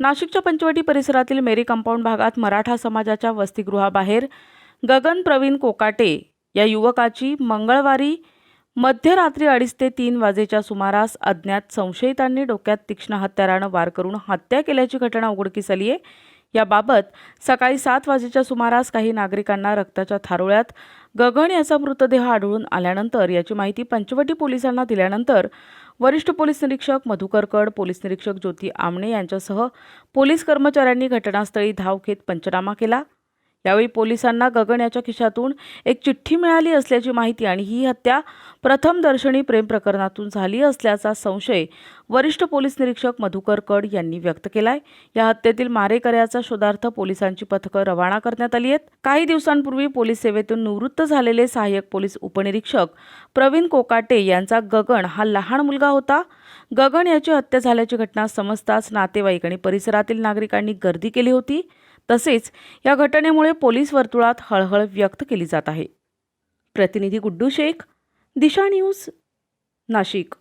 नाशिकच्या पंचवटी परिसरातील मेरी कंपाऊंड भागात मराठा समाजाच्या वसतिगृहाबाहेर गगन प्रवीण कोकाटे या युवकाची मंगळवारी मध्यरात्री अडीच ते तीन वाजेच्या सुमारास अज्ञात संशयितांनी डोक्यात तीक्ष्ण हत्यारानं वार करून हत्या केल्याची घटना उघडकीस आली आहे याबाबत सकाळी सात वाजेच्या सुमारास काही नागरिकांना रक्ताच्या थारोळ्यात गगन याचा मृतदेह आढळून आल्यानंतर याची माहिती पंचवटी पोलिसांना दिल्यानंतर वरिष्ठ पोलीस निरीक्षक मधुकर कड पोलीस निरीक्षक ज्योती आमणे यांच्यासह पोलीस कर्मचाऱ्यांनी घटनास्थळी धाव घेत पंचनामा केला. यावेळी पोलिसांना गगन याच्या खिशातून एक चिठ्ठी मिळाली असल्याची माहिती आणि ही हत्या प्रथमदर्शनी प्रेम प्रकरणातून झाली असल्याचा संशय वरिष्ठ पोलीस निरीक्षक मधुकर कड यांनी व्यक्त केलाय. या हत्येतील मारेकऱ्याचा शोधार्थ पोलिसांची पथकं रवाना करण्यात आली आहेत. काही दिवसांपूर्वी पोलीस सेवेतून निवृत्त झालेले सहाय्यक पोलीस उपनिरीक्षक प्रवीण कोकाटे यांचा गगन हा लहान मुलगा होता. गगन याची हत्या झाल्याची घटना समजताच नातेवाईक आणि परिसरातील नागरिकांनी गर्दी केली होती. तसेच या घटनेमुळे पोलीस वर्तुळात हळहळ व्यक्त केली जात आहे. प्रतिनिधी गुड्डू शेख दिशा न्यूज नाशिक.